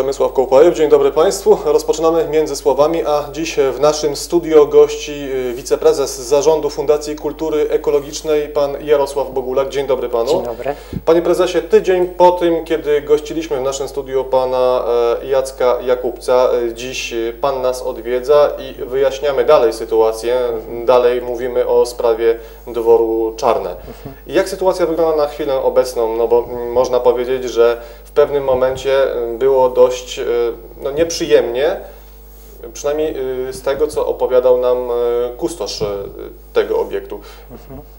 Przemysław Kołpajew, dzień dobry Państwu. Rozpoczynamy między słowami, a dziś w naszym studio gości y, wiceprezes Zarządu Fundacji Kultury Ekologicznej, pan Jarosław Bogulak. Dzień dobry Panu. Dzień dobry. Panie prezesie, tydzień po tym, kiedy gościliśmy w naszym studio pana e, Jacka Jakubca, e, dziś e, pan nas odwiedza i wyjaśniamy dalej sytuację. Dalej mówimy o sprawie dworu Czarne. Jak sytuacja wygląda na chwilę obecną? No bo mm, można powiedzieć, że w pewnym momencie było dość y, no, nieprzyjemnie, przynajmniej y, z tego, co opowiadał nam y, kustosz tego obiektu.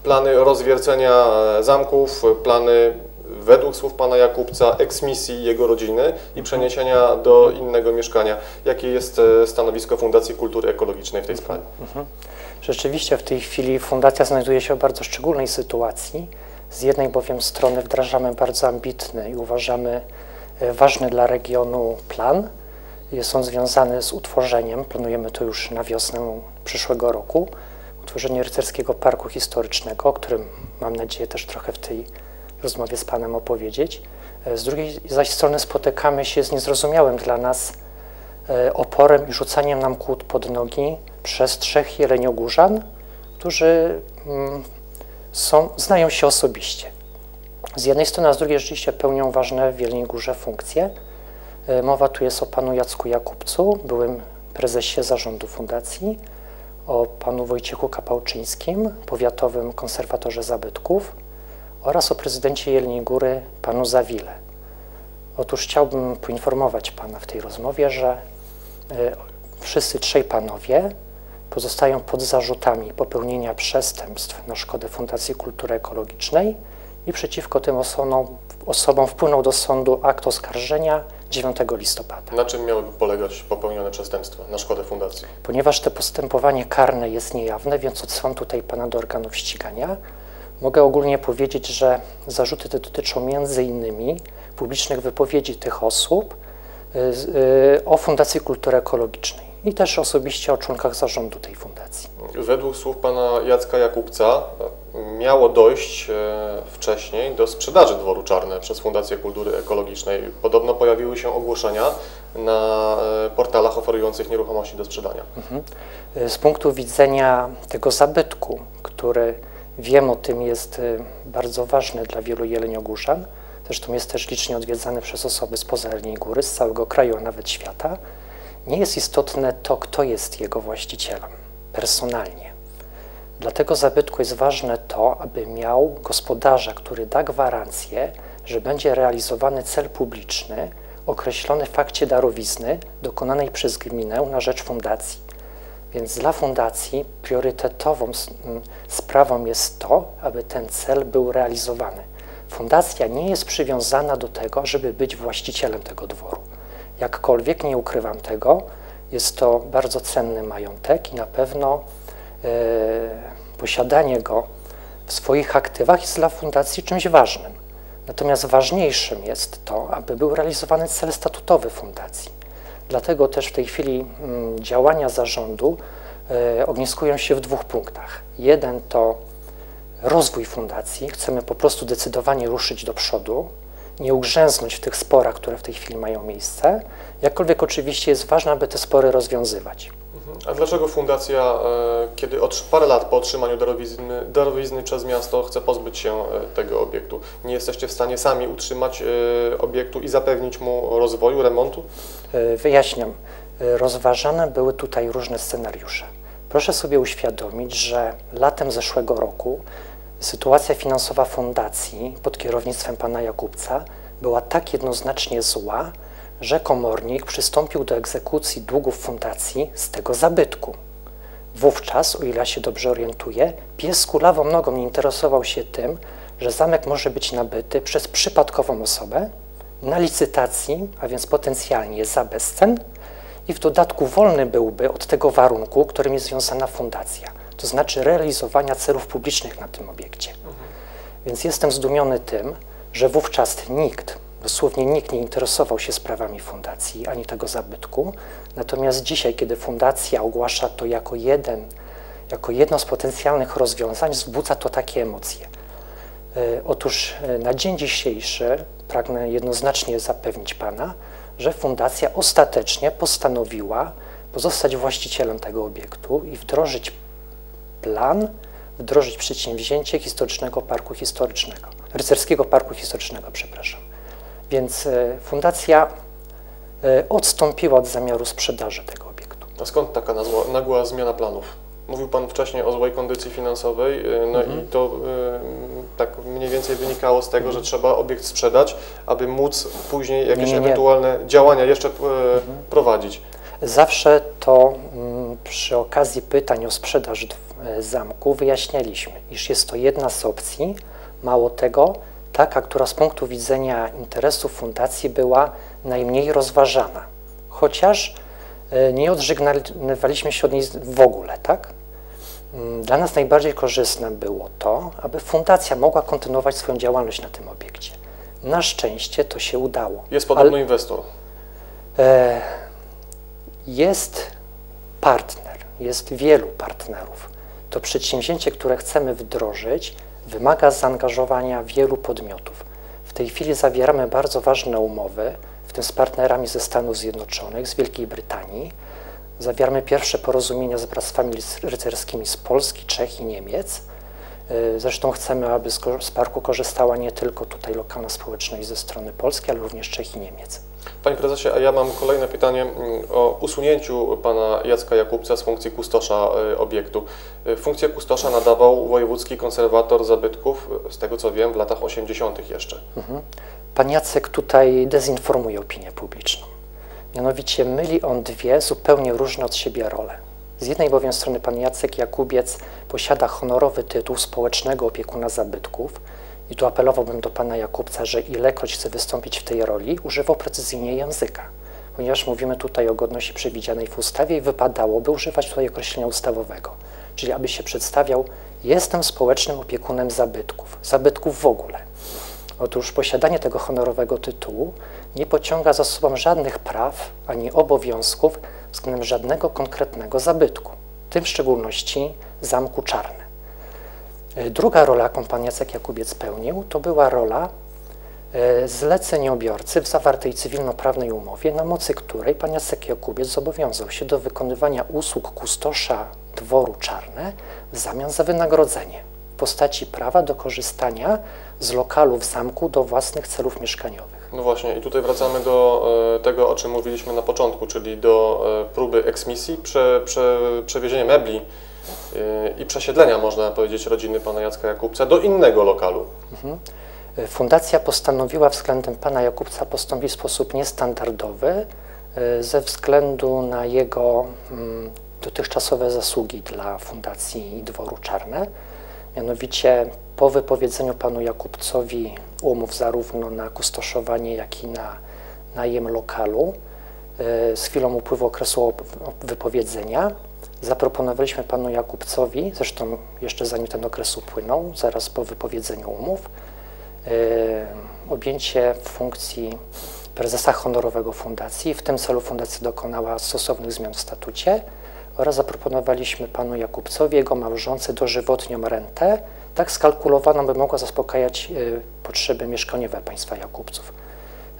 Plany rozwiercenia e, zamków, plany według słów pana Jakubca eksmisji jego rodziny i przeniesienia do innego mieszkania. Jakie jest e, stanowisko Fundacji Kultury Ekologicznej w tej sprawie? Rzeczywiście w tej chwili fundacja znajduje się w bardzo szczególnej sytuacji. Z jednej bowiem strony wdrażamy bardzo ambitny i uważamy e, ważny dla regionu plan. Jest on związany z utworzeniem, planujemy to już na wiosnę przyszłego roku, utworzenie rycerskiego parku historycznego, o którym mam nadzieję też trochę w tej rozmowie z Panem opowiedzieć. E, Z drugiej zaś strony spotykamy się z niezrozumiałym dla nas e, oporem i rzucaniem nam kłód pod nogi przez trzech jeleniogórzan, którzy mm, są, znają się osobiście. Z jednej strony, a z drugiej rzeczywiście pełnią ważne w Jeleniej Górze funkcje. E, Mowa tu jest o panu Jacku Jakubcu, byłym prezesie zarządu fundacji, o panu Wojciechu Kapałczyńskim, powiatowym konserwatorze zabytków oraz o prezydencie Jeleniej Góry, panu Zawile. Otóż chciałbym poinformować pana w tej rozmowie, że e, wszyscy trzej panowie pozostają pod zarzutami popełnienia przestępstw na szkodę Fundacji Kultury Ekologicznej i przeciwko tym osobom, osobom wpłynął do sądu akt oskarżenia 9 listopada. Na czym miałyby polegać popełnione przestępstwa na szkodę fundacji? Ponieważ to postępowanie karne jest niejawne, więc odsyłam tutaj pana do organów ścigania, mogę ogólnie powiedzieć, że zarzuty te dotyczą między innymi publicznych wypowiedzi tych osób y, y, o Fundacji Kultury Ekologicznej i też osobiście o członkach zarządu tej fundacji. Według słów pana Jacka Jakubca e, miało dojść e, wcześniej do sprzedaży dworu Czarne przez Fundację Kultury Ekologicznej. Podobno pojawiły się ogłoszenia na e, portalach oferujących nieruchomości do sprzedania. Y, Z punktu widzenia tego zabytku, który wiem o tym jest bardzo ważny dla wielu jeleniogórzan, zresztą jest też licznie odwiedzany przez osoby spoza Jeleniej Góry, z całego kraju, a nawet świata, nie jest istotne to, kto jest jego właścicielem personalnie. Dla tego zabytku jest ważne to, aby miał gospodarza, który da gwarancję, że będzie realizowany cel publiczny określony w fakcie darowizny dokonanej przez gminę na rzecz fundacji. Więc dla fundacji priorytetową sprawą jest to, aby ten cel był realizowany. Fundacja nie jest przywiązana do tego, żeby być właścicielem tego dworu. Jakkolwiek nie ukrywam tego, jest to bardzo cenny majątek i na pewno e, posiadanie go w swoich aktywach jest dla fundacji czymś ważnym. Natomiast ważniejszym jest to, aby był realizowany cel statutowy fundacji. Dlatego też w tej chwili mm, działania zarządu e, ogniskują się w dwóch punktach. Jeden to rozwój fundacji. Chcemy po prostu zdecydowanie ruszyć do przodu, nie ugrzęznąć w tych sporach, które w tej chwili mają miejsce. Jakkolwiek oczywiście jest ważne, aby te spory rozwiązywać. A dlaczego fundacja, e, kiedy parę lat po otrzymaniu darowizny, darowizny przez miasto chce pozbyć się e, tego obiektu? Nie jesteście w stanie sami utrzymać e, obiektu i zapewnić mu rozwoju, remontu? Wyjaśniam. Rozważane były tutaj różne scenariusze. Proszę sobie uświadomić, że latem zeszłego roku sytuacja finansowa fundacji pod kierownictwem pana Jakubca była tak jednoznacznie zła, że komornik przystąpił do egzekucji długów fundacji z tego zabytku. Wówczas, o ile się dobrze orientuję, pies kulawą nogą nie interesował się tym, że zamek może być nabyty przez przypadkową osobę na licytacji, a więc potencjalnie za bezcen i w dodatku wolny byłby od tego warunku, którym jest związana fundacja, to znaczy realizowania celów publicznych na tym obiekcie. Więc jestem zdumiony tym, że wówczas nikt, dosłownie nikt nie interesował się sprawami fundacji ani tego zabytku. Natomiast dzisiaj, kiedy fundacja ogłasza to jako jeden, jako jedno z potencjalnych rozwiązań, wzbudza to takie emocje. E, Otóż e, na dzień dzisiejszy pragnę jednoznacznie zapewnić Pana, że fundacja ostatecznie postanowiła pozostać właścicielem tego obiektu i wdrożyć plan, wdrożyć przedsięwzięcie historycznego parku historycznego, rycerskiego parku historycznego, przepraszam. Więc e, fundacja e, odstąpiła od zamiaru sprzedaży tego obiektu. A skąd taka nagła zmiana planów? Mówił Pan wcześniej o złej kondycji finansowej, y, no Mhm. i to y, tak mniej więcej wynikało z tego, że trzeba obiekt sprzedać, aby móc później jakieś Nie, nie, ewentualne działania jeszcze y, prowadzić. Zawsze to mm, przy okazji pytań o sprzedaż e, zamku wyjaśnialiśmy, iż jest to jedna z opcji, mało tego, taka, która z punktu widzenia interesów fundacji była najmniej rozważana. Chociaż e, nie odżegnywaliśmy się od niej w ogóle, tak? Mm, Dla nas najbardziej korzystne było to, aby fundacja mogła kontynuować swoją działalność na tym obiekcie. Na szczęście to się udało. Jest podobno inwestor. E, Jest partner, jest wielu partnerów. To przedsięwzięcie, które chcemy wdrożyć, wymaga zaangażowania wielu podmiotów. W tej chwili zawieramy bardzo ważne umowy, w tym z partnerami ze Stanów Zjednoczonych, z Wielkiej Brytanii. Zawieramy pierwsze porozumienia z bractwami rycerskimi z Polski, Czech i Niemiec. E, Zresztą chcemy, aby z parku korzystała nie tylko tutaj lokalna społeczność ze strony Polski, ale również Czech i Niemiec. Panie Prezesie, a ja mam kolejne pytanie mm, o usunięciu Pana Jacka Jakubca z funkcji kustosza y, obiektu. Y, Funkcję kustosza nadawał wojewódzki konserwator zabytków, y, z tego co wiem, w latach 80. jeszcze. Pan Jacek tutaj dezinformuje opinię publiczną. Mianowicie myli on dwie zupełnie różne od siebie role. Z jednej bowiem strony pan Jacek Jakubiec posiada honorowy tytuł społecznego opiekuna zabytków i tu apelowałbym do pana Jakubca, że ilekroć chce wystąpić w tej roli, używał precyzyjnie języka, ponieważ mówimy tutaj o godności przewidzianej w ustawie i wypadałoby używać tutaj określenia ustawowego, czyli aby się przedstawiał, jestem społecznym opiekunem zabytków, zabytków w ogóle. Otóż posiadanie tego honorowego tytułu nie pociąga za sobą żadnych praw ani obowiązków względem żadnego konkretnego zabytku, w tym w szczególności Zamku Czarny. E, Druga rola, jaką pan Jacek Jakubiec pełnił, to była rola e, zleceniobiorcy w zawartej cywilnoprawnej umowie, na mocy której pan Jacek Jakubiec zobowiązał się do wykonywania usług kustosza dworu Czarne w zamian za wynagrodzenie w postaci prawa do korzystania z lokalu w zamku do własnych celów mieszkaniowych. No właśnie, i tutaj wracamy do e, tego, o czym mówiliśmy na początku, czyli do próby eksmisji, prze, prze, przewiezienia mebli i przesiedlenia, można powiedzieć, rodziny pana Jacka Jakubca do innego lokalu. E, Fundacja postanowiła względem pana Jakubca postąpić w sposób niestandardowy e, ze względu na jego mm, dotychczasowe zasługi dla Fundacji i Dworu Czarne. Mianowicie po wypowiedzeniu panu Jakubcowi umów zarówno na kustoszowanie, jak i na najem lokalu, z chwilą upływu okresu wypowiedzenia, zaproponowaliśmy panu Jakubcowi, zresztą jeszcze zanim ten okres upłynął, zaraz po wypowiedzeniu umów, e, objęcie funkcji prezesa honorowego fundacji. W tym celu fundacja dokonała stosownych zmian w statucie oraz zaproponowaliśmy panu Jakubcowi, jego małżonce dożywotnią rentę, tak skalkulowaną, by mogła zaspokajać e, potrzeby mieszkaniowe państwa Jakubców.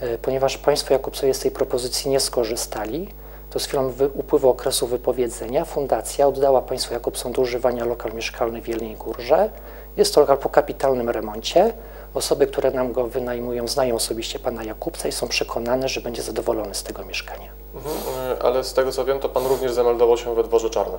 E, Ponieważ państwo Jakubcowie z tej propozycji nie skorzystali, to z chwilą upływu okresu wypowiedzenia fundacja oddała państwu Jakubcom do używania lokal mieszkalny w Jeleniej Górze. Jest to lokal po kapitalnym remoncie. Osoby, które nam go wynajmują, znają osobiście pana Jakubca i są przekonane, że będzie zadowolony z tego mieszkania. Mhm, e, ale z tego co wiem, to pan również zameldował się we dworze Czarne.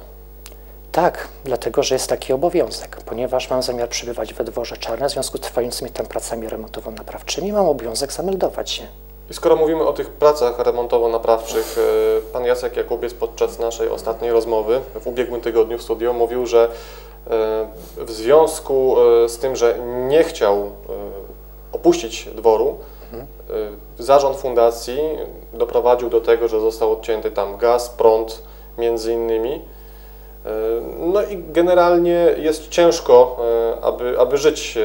Tak, dlatego że jest taki obowiązek. Ponieważ mam zamiar przebywać we dworze Czarne, w związku z trwającymi tam pracami remontowo-naprawczymi, mam obowiązek zameldować się. I skoro mówimy o tych pracach remontowo-naprawczych, e, pan Jacek Jakubiec podczas naszej ostatniej rozmowy w ubiegłym tygodniu w studio mówił, że e, w związku e, z tym, że nie chciał opuścić dworu, e, zarząd fundacji doprowadził do tego, że został odcięty tam gaz, prąd między innymi. E, No i generalnie jest ciężko, e, aby, aby żyć e,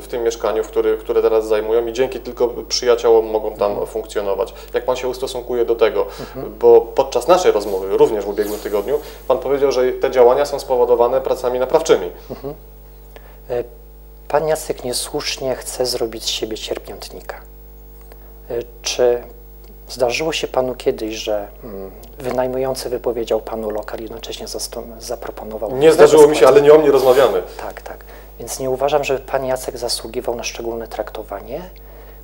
w tym mieszkaniu, który, które teraz zajmują i dzięki tylko przyjaciołom mogą tam funkcjonować. Jak Pan się ustosunkuje do tego? Bo podczas naszej rozmowy, również w ubiegłym tygodniu, Pan powiedział, że te działania są spowodowane pracami naprawczymi. Pan Jacek niesłusznie chce zrobić z siebie cierpiętnika. E, Czy Zdarzyło się panu kiedyś, że mm, wynajmujący wypowiedział panu lokal i jednocześnie zaproponował. Nie zdarzyło mi się, ale nie o mnie rozmawiamy. Tak, tak. Więc nie uważam, żeby pan Jacek zasługiwał na szczególne traktowanie,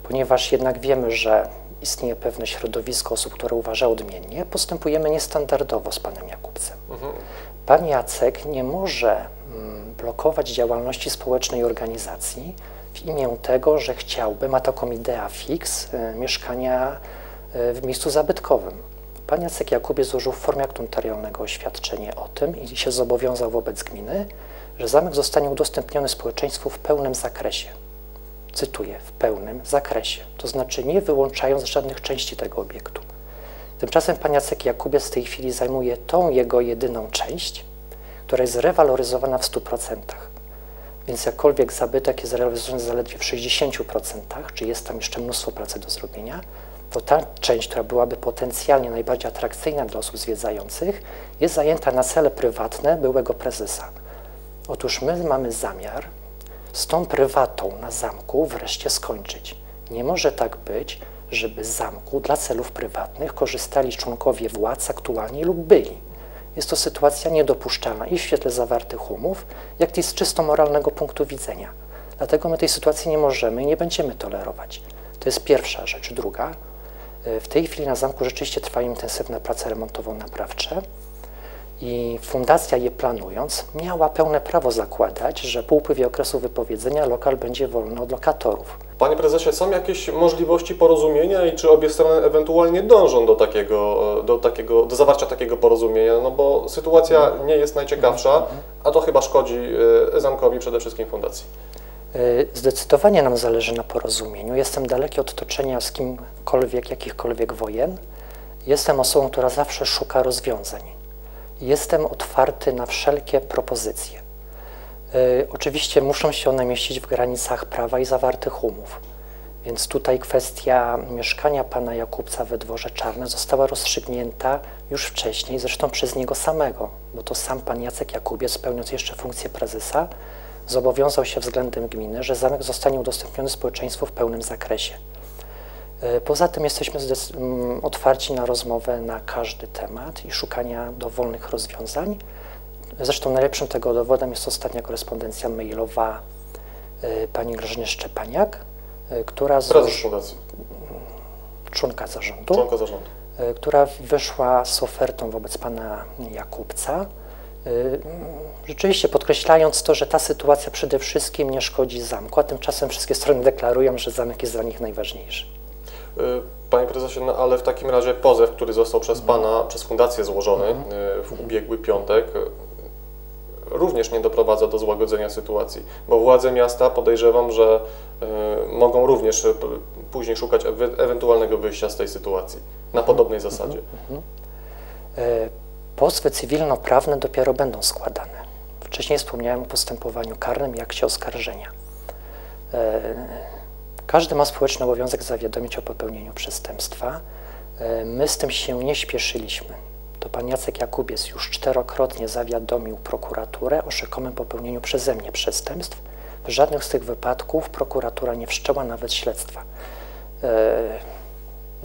ponieważ jednak wiemy, że istnieje pewne środowisko osób, które uważa odmiennie. Postępujemy niestandardowo z panem Jakubcem. Pan Jacek nie może mm, blokować działalności społecznej organizacji w imię tego, że chciałby, ma taką ideę fix, y, mieszkania w miejscu zabytkowym. Pan Jacek Jakubie złożył w formie aktu notarialnego oświadczenie o tym i się zobowiązał wobec gminy, że zamek zostanie udostępniony społeczeństwu w pełnym zakresie. Cytuję, w pełnym zakresie, to znaczy nie wyłączając żadnych części tego obiektu. Tymczasem pan Jacek Jakubiec w tej chwili zajmuje tą jego jedyną część, która jest rewaloryzowana w 100%. Więc jakkolwiek zabytek jest realizowany zaledwie w 60%, czy jest tam jeszcze mnóstwo pracy do zrobienia, to ta część, która byłaby potencjalnie najbardziej atrakcyjna dla osób zwiedzających, jest zajęta na cele prywatne byłego prezesa. Otóż my mamy zamiar z tą prywatą na zamku wreszcie skończyć. Nie może tak być, żeby z zamku dla celów prywatnych korzystali członkowie władz aktualni lub byli. Jest to sytuacja niedopuszczalna i w świetle zawartych umów, jak i z czysto moralnego punktu widzenia. Dlatego my tej sytuacji nie możemy i nie będziemy tolerować. To jest pierwsza rzecz. Druga, w tej chwili na zamku rzeczywiście trwają intensywne prace remontowo-naprawcze i fundacja je planując miała pełne prawo zakładać, że po upływie okresu wypowiedzenia lokal będzie wolny od lokatorów. Panie prezesie, są jakieś możliwości porozumienia i czy obie strony ewentualnie dążą do takiego, e, do takiego, do zawarcia takiego porozumienia? No bo sytuacja nie jest najciekawsza, a to chyba szkodzi e, zamkowi, przede wszystkim fundacji. Y, Zdecydowanie nam zależy na porozumieniu. Jestem daleki od toczenia z kimkolwiek, jakichkolwiek wojen. Jestem osobą, która zawsze szuka rozwiązań. Jestem otwarty na wszelkie propozycje. Y, Oczywiście muszą się one mieścić w granicach prawa i zawartych umów. Więc tutaj kwestia mieszkania pana Jakubca we dworze Czarne została rozstrzygnięta już wcześniej, zresztą przez niego samego, bo to sam pan Jacek Jakubiec, pełniąc jeszcze funkcję prezesa, zobowiązał się względem gminy, że zamek zostanie udostępniony społeczeństwu w pełnym zakresie. E, Poza tym jesteśmy otwarci na rozmowę na każdy temat i szukania dowolnych rozwiązań. Zresztą najlepszym tego dowodem jest ostatnia korespondencja mailowa e, pani Grażyny Szczepaniak, e, która z Prezes fundacji, członka zarządu, członka zarządu. która wyszła z ofertą wobec pana Jakubca. E, Rzeczywiście podkreślając to, że ta sytuacja przede wszystkim nie szkodzi zamku, a tymczasem wszystkie strony deklarują, że zamek jest dla nich najważniejszy. Y, Panie prezesie, no ale w takim razie pozew, który został przez Pana, przez fundację złożony y, w ubiegły piątek, y, również nie doprowadza do złagodzenia sytuacji, bo władze miasta podejrzewam, że y, mogą również y, później szukać ewe- ewentualnego wyjścia z tej sytuacji na podobnej zasadzie. E, Pozwy cywilnoprawne dopiero będą składane. Wcześniej wspomniałem o postępowaniu karnym i akcie oskarżenia. E, Każdy ma społeczny obowiązek zawiadomić o popełnieniu przestępstwa. E, My z tym się nie śpieszyliśmy. To pan Jacek Jakubiec już czterokrotnie zawiadomił prokuraturę o rzekomym popełnieniu przeze mnie przestępstw. W żadnych z tych wypadków prokuratura nie wszczęła nawet śledztwa. E,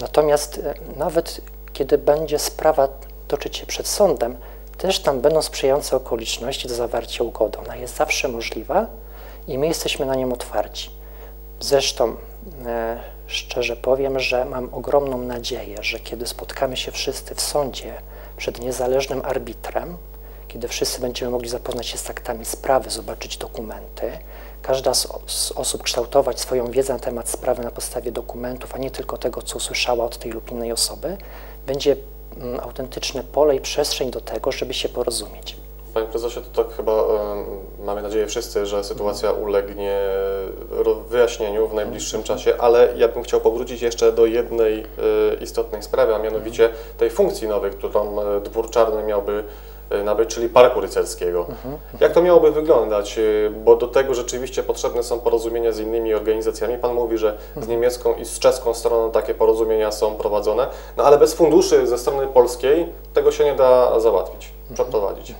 Natomiast nawet kiedy będzie sprawa toczyć się przed sądem, też tam będą sprzyjające okoliczności do zawarcia ugody. Ona jest zawsze możliwa i my jesteśmy na nią otwarci. Zresztą e, szczerze powiem, że mam ogromną nadzieję, że kiedy spotkamy się wszyscy w sądzie przed niezależnym arbitrem, kiedy wszyscy będziemy mogli zapoznać się z aktami sprawy, zobaczyć dokumenty, każda z, z osób kształtować swoją wiedzę na temat sprawy na podstawie dokumentów, a nie tylko tego, co usłyszała od tej lub innej osoby, będzie autentyczne pole i przestrzeń do tego, żeby się porozumieć. Panie prezesie, to tak chyba mamy nadzieję wszyscy, że sytuacja ulegnie wyjaśnieniu w najbliższym czasie, ale ja bym chciał powrócić jeszcze do jednej e, istotnej sprawy, a mianowicie tej funkcji nowej, którą e, Dwór Czarny miałby nabyć, czyli Parku Rycerskiego. Jak to miałoby wyglądać? E, Bo do tego rzeczywiście potrzebne są porozumienia z innymi organizacjami. Pan mówi, że z niemiecką i z czeską stroną takie porozumienia są prowadzone, no ale bez funduszy ze strony polskiej tego się nie da załatwić, przeprowadzić.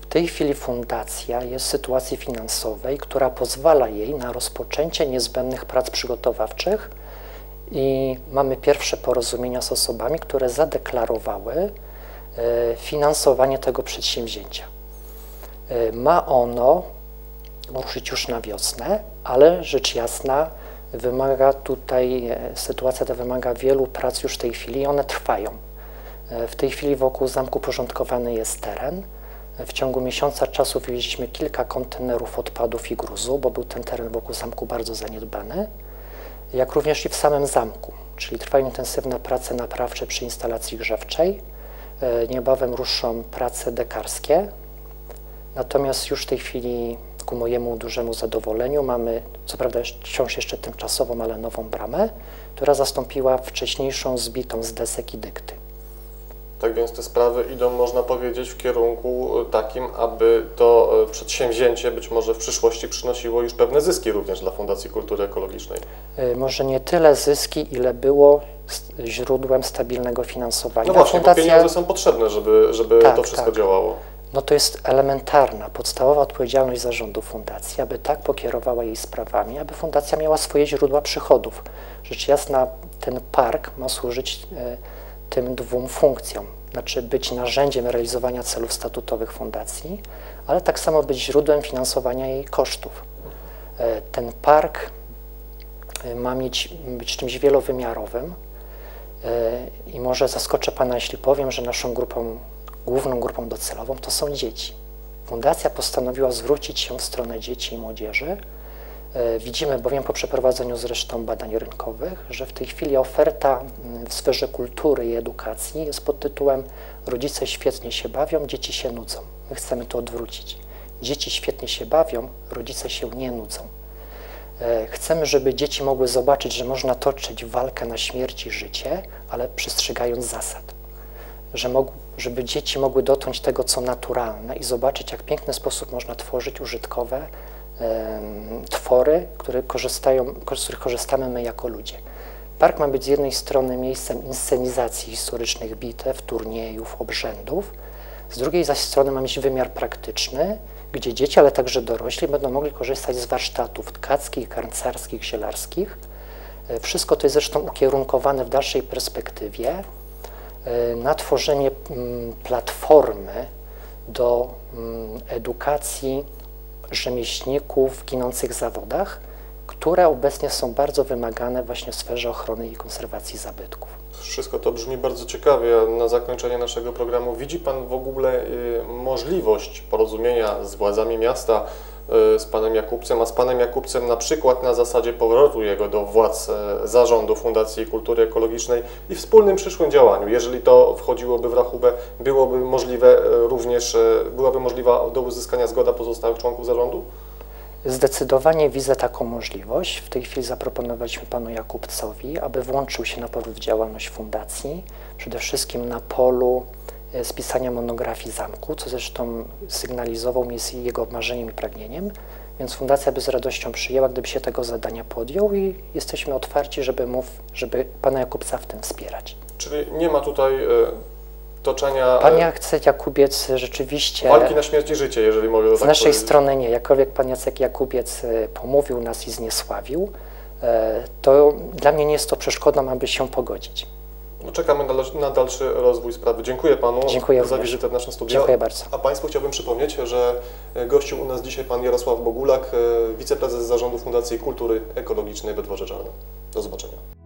W tej chwili fundacja jest w sytuacji finansowej, która pozwala jej na rozpoczęcie niezbędnych prac przygotowawczych i mamy pierwsze porozumienia z osobami, które zadeklarowały finansowanie tego przedsięwzięcia. E, Ma ono ruszyć już na wiosnę, ale rzecz jasna wymaga tutaj, e, sytuacja ta wymaga wielu prac już w tej chwili i one trwają. E, W tej chwili wokół zamku porządkowany jest teren. W ciągu miesiąca czasu wywieźliśmy kilka kontenerów odpadów i gruzu, bo był ten teren wokół zamku bardzo zaniedbany, jak również i w samym zamku, czyli trwają intensywne prace naprawcze przy instalacji grzewczej. E, Niebawem ruszą prace dekarskie, natomiast już w tej chwili ku mojemu dużemu zadowoleniu mamy, co prawda wciąż jeszcze tymczasową, ale nową bramę, która zastąpiła wcześniejszą zbitą z desek i dykty. Tak więc te sprawy idą, można powiedzieć, w kierunku e, takim, aby to e, przedsięwzięcie być może w przyszłości przynosiło już pewne zyski również dla Fundacji Kultury Ekologicznej. Y, może nie tyle zyski, ile było źródłem stabilnego finansowania. No właśnie, bo Fundacja, pieniądze są potrzebne, żeby, żeby Tak, to wszystko tak. działało. no to jest elementarna, podstawowa odpowiedzialność zarządu fundacji, aby tak pokierowała jej sprawami, aby fundacja miała swoje źródła przychodów. Rzecz jasna, ten park ma służyć e, tym dwóm funkcjom, znaczy być narzędziem realizowania celów statutowych fundacji, ale tak samo być źródłem finansowania jej kosztów. E, Ten park e, ma mieć, być czymś wielowymiarowym e, i może zaskoczę Pana, jeśli powiem, że naszą grupą, główną grupą docelową to są dzieci. Fundacja postanowiła zwrócić się w stronę dzieci i młodzieży. E, Widzimy bowiem po przeprowadzeniu zresztą badań rynkowych, że w tej chwili oferta w sferze kultury i edukacji jest pod tytułem Rodzice świetnie się bawią, dzieci się nudzą. My chcemy to odwrócić. Dzieci świetnie się bawią, rodzice się nie nudzą. E, Chcemy, żeby dzieci mogły zobaczyć, że można toczyć walkę na śmierć i życie, ale przestrzegając zasad. Że żeby dzieci mogły dotknąć tego, co naturalne i zobaczyć, jak piękny sposób można tworzyć użytkowe twory, które korzystają, z których korzystamy my jako ludzie. Park ma być z jednej strony miejscem inscenizacji historycznych bitew, turniejów, obrzędów, z drugiej zaś strony ma mieć wymiar praktyczny, gdzie dzieci, ale także dorośli będą mogli korzystać z warsztatów tkackich, garncarskich, zielarskich. E, Wszystko to jest zresztą ukierunkowane w dalszej perspektywie e, na tworzenie platformy do edukacji rzemieślników w ginących zawodach, które obecnie są bardzo wymagane właśnie w sferze ochrony i konserwacji zabytków. Wszystko to brzmi bardzo ciekawie. Na zakończenie naszego programu widzi Pan w ogóle y, możliwość porozumienia z władzami miasta, z Panem Jakubcem, a z Panem Jakubcem na przykład na zasadzie powrotu jego do władz e, zarządu Fundacji Kultury Ekologicznej i wspólnym przyszłym działaniu. Jeżeli to wchodziłoby w rachubę, byłoby możliwe e, również, e, byłaby możliwa do uzyskania zgoda pozostałych członków zarządu? Zdecydowanie widzę taką możliwość. W tej chwili zaproponowaliśmy panu Jakubcowi, aby włączył się na powrót w działalność fundacji, przede wszystkim na polu e, spisania monografii zamku, co zresztą sygnalizował mi jego marzeniem i pragnieniem, więc fundacja by z radością przyjęła, gdyby się tego zadania podjął i jesteśmy otwarci, żeby, mów, żeby pana Jakubca w tym wspierać. Czyli nie ma tutaj e, toczenia Pan e, Jacek Jakubiec rzeczywiście... walki na śmierć i życie, jeżeli mogę to Z tak naszej powiedzieć. strony nie. Jakkolwiek pan Jacek Jakubiec pomówił nas i zniesławił, to dla mnie nie jest to przeszkodą, aby się pogodzić. No, czekamy na, dalszy- na dalszy rozwój sprawy. Dziękuję Panu Dziękuję za wizytę w naszym studiu. Dziękuję bardzo. A Państwu chciałbym przypomnieć, że e, gościł u nas dzisiaj Pan Jarosław Bogulak, e, wiceprezes zarządu Fundacji Kultury Ekologicznej we Dworze Czarnym. Do zobaczenia.